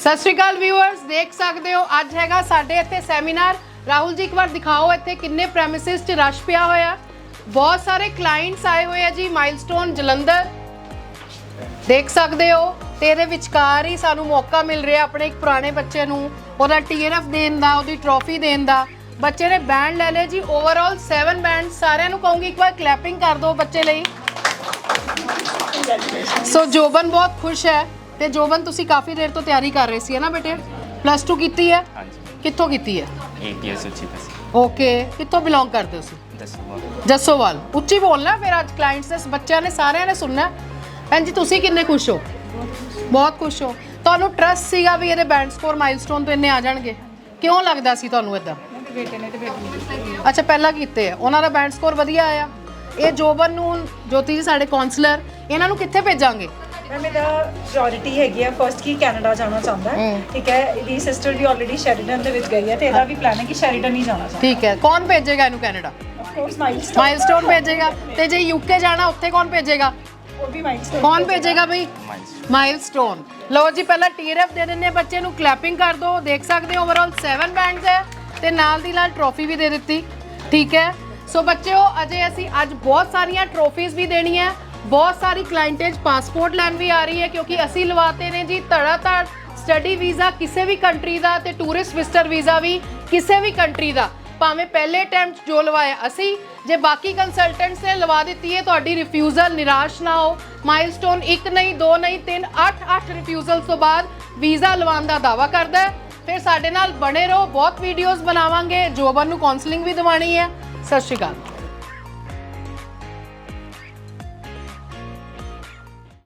ਸਤਿ ਸ਼੍ਰੀ ਅਕਾਲ ਵਿਊਅਰਸ ਦੇਖ ਸਕਦੇ ਹੋ, ਅੱਜ ਹੈਗਾ ਸਾਡੇ ਇੱਥੇ ਸੈਮੀਨਾਰ ਰਾਹੁਲ ਜੀ ਇੱਕ ਵਾਰ ਦਿਖਾਓ ਇੱਥੇ ਕਿੰਨੇ ਪ੍ਰੈਮਿਸਿਸ 'ਚ ਰਸ਼ ਪਿਆ ਹੋਇਆ। ਬਹੁਤ ਸਾਰੇ ਕਲਾਇੰਟਸ ਆਏ ਹੋਏ ਆ ਜੀ ਮਾਈਲਸਟੋਨ ਜਲੰਧਰ। ਦੇਖ ਸਕਦੇ ਹੋ, ਤੇ ਇਹਦੇ ਵਿਚਕਾਰ ਹੀ ਸਾਨੂੰ ਮੌਕਾ ਮਿਲ ਰਿਹਾ ਆਪਣੇ ਇੱਕ ਪੁਰਾਣੇ ਬੱਚੇ ਨੂੰ, ਉਹਦਾ ਟੀਆਰਐਫ ਦੇਣ ਦਾ, ਉਹਦੀ ਟਰੋਫੀ ਦੇਣ ਦਾ। ਬੱਚੇ ਨੇ ਬੈਂਡ ਲੈ ਲਏ ਜੀ ਓਵਰਆਲ 7 ਬੈਂਡ ਸਾਰਿਆਂ ਨੂੰ ਕਹੂੰਗੀ ਇੱਕ ਵਾਰ ਕਲੈਪਿੰਗ ਕਰ ਦਿਓ ਬੱਚੇ ਲਈ। ਸੋ ਜੋਬਨ ਬਹੁਤ ਖੁਸ਼ ਹੈ। ਤੇ ਜੋਬਨ ਤੁਸੀਂ ਕਾਫੀ ਦੇਰ ਤੋਂ ਤਿਆਰੀ ਕਰ ਰਹੇ ਸੀ ਹੈ ਨਾ ਬੇਟੇ? ਪਲੱਸ 2 ਕੀਤੀ ਹੈ? ਹਾਂਜੀ। ਕਿੱਥੋਂ ਕੀਤੀ ਹੈ? ਏਪੀਐਸ ਉੱਚੀ ਬਸ ਓਕੇ ਕਿੱਥੋਂ ਬਿਲੋਂਗ ਕਰਦੇ ਹੋ ਤੁਸੀਂ? ਦੱਸੋ ਜੱਸੋਵਾਲ। ਉੱਚੀ ਬੋਲਣਾ ਫਿਰ ਅੱਜ ਕਲਾਇੰਟਸ ਦੇ ਬੱਚਿਆਂ ਨੇ ਸਾਰਿਆਂ ਨੇ ਸੁਣਨਾ। ਭੈਣ ਜੀ ਤੁਸੀਂ ਕਿੰਨੇ ਖੁਸ਼ ਹੋ? ਬਹੁਤ ਖੁਸ਼ ਹੋ। ਤੁਹਾਨੂੰ ਟਰਸਟ ਸੀਗਾ ਵੀ ਇਹਦੇ ਬੈਂਡ ਸਕੋਰ ਮਾਈਲਸਟੋਨ ਤੋਂ ਇੰਨੇ ਆ ਜਾਣਗੇ? ਕਿਉਂ ਲੱਗਦਾ ਸੀ ਤੁਹਾਨੂੰ ਇਦਾਂ ਅੱਛਾ ਪਹਿਲਾਂ ਕੀਤੇ ਆ। ਉਹਨਾਂ ਦਾ ਬੈਂਡ ਸਕੋਰ ਵਧੀਆ ਆਇਆ। ਇਹ ਜੋਬਨ ਨੂੰ ਜੋਤੀ ਜੀ ਸਾਡੇ ਕਾਉਂਸਲਰ ਇਹਨਾਂ ਨੂੰ ਕਿੱਥੇ ਭੇਜਾਂਗੇ? ਮੈਮ ਇਹਦਾ ਪ੍ਰਾਇੋਰਟੀ ਹੈਗੀ ਆ ਫਰਸਟ ਕੀ ਕੈਨੇਡਾ ਜਾਣਾ ਚਾਹੁੰਦਾ ਹੈ। ਠੀਕ ਹੈ ਇਹਦੀ ਸਿਸਟਰ ਵੀ ਆਲਰੇਡੀ ਸ਼ੈਰੀਡਨ ਦੇ ਵਿੱਚ ਗਈ ਹੈ ਤੇ ਇਹਦਾ ਵੀ ਪਲਾਨ ਹੈ ਕਿ ਸ਼ੈਰੀਡਨ ਹੀ ਜਾਣਾ ਚਾਹੁੰਦਾ। ਠੀਕ ਹੈ ਕੌਣ ਭੇਜੇਗਾ ਇਹਨੂੰ ਕੈਨੇਡਾ ਮਾਈਲਸਟੋਨ ਮਾਈਲਸਟੋਨ ਭੇਜੇਗਾ। ਤੇ ਜੇ ਯੂਕੇ ਜਾਣਾ ਉੱਥੇ ਕੌਣ ਭੇਜੇਗਾ? ਉਹ ਵੀ ਮਾਈਲਸਟੋਨ ਕੌਣ ਭੇਜੇਗਾ। ਬਈ? ਮਾਈਲਸਟੋਨ ਲਓ ਜੀ ਪਹਿਲਾਂ ਟੀਆਰਐਫ ਦੇ ਹਾਂ ਬੱਚੇ ਨੂੰ ਕਲੈਪਿੰਗ ਕਰ ਦਿਓ ਦੇਖ ਸਕਦੇ ਹੋ ਓਵਰਆਲ 7 ਬੈਂਡਸ ਹੈ ਤੇ ਨਾਲ ਦੀ ਨਾਲ ਟਰੋਫੀ ਵੀ ਦੇ ਦਿੱਤੀ ਠੀਕ ਹੈ। ਸੋ ਬੱਚਿਓ ਅਜੇ ਅਸੀਂ ਅੱਜ ਬਹੁਤ ਸਾਰੀਆਂ ਟਰੋਫੀਜ਼ ਵੀ ਦੇਣੀਆਂ। ਬਹੁਤ ਸਾਰੀ ਕਲਾਇੰਟੇਜ ਪਾਸਪੋਰਟ ਲੈਣ ਵੀ ਆ ਰਹੀ ਹੈ ਕਿਉਂਕਿ ਅਸੀਂ ਲਵਾਤੇ ਨੇ ਜੀ ਧੜਾਧੜ ਸਟੱਡੀ ਵੀਜ਼ਾ ਕਿਸੇ ਵੀ ਕੰਟਰੀ ਦਾ ਤੇ ਟੂਰਿਸਟ ਵਿਜ਼ਟਰ ਵੀਜ਼ਾ ਵੀ ਕਿਸੇ ਵੀ ਕੰਟਰੀ ਦਾ। ਭਾਵੇਂ ਪਹਿਲੇ ਅਟੈਂਪਟ ਜੋ ਲਵਾਇਆ ਅਸੀਂ, ਜੇ ਬਾਕੀ ਕੰਸਲਟੈਂਟਸ ਨੇ ਲਵਾ ਦਿੱਤੀ ਹੈ, ਤੁਹਾਡੀ ਰਿਫਿਊਜ਼ਲ ਨਿਰਾਸ਼ ਨਾ ਹੋ। ਮਾਈਲਸਟੋਨ ਇੱਕ ਨਹੀਂ, ਦੋ ਨਹੀਂ, ਤਿੰਨ 8 8 ਰਿਫਿਊਜ਼ਲ ਤੋਂ ਬਾਅਦ ਵੀਜ਼ਾ ਲਵਾਉਣ ਦਾ ਦਾਵਾ ਕਰਦਾ ਹੈ। ਫਿਰ ਸਾਡੇ ਨਾਲ ਬਣੇ ਰਹੋ, ਬਹੁਤ ਵੀਡੀਓਜ਼ ਬਣਾਵਾਂਗੇ। ਜੋਬਨ ਨੂੰ ਕਾਉਂਸਲਿੰਗ ਵੀ ਦਿਵਾਣੀ ਹੈ। ਸਤਿ ਸ਼੍ਰੀ ਅਕਾਲ।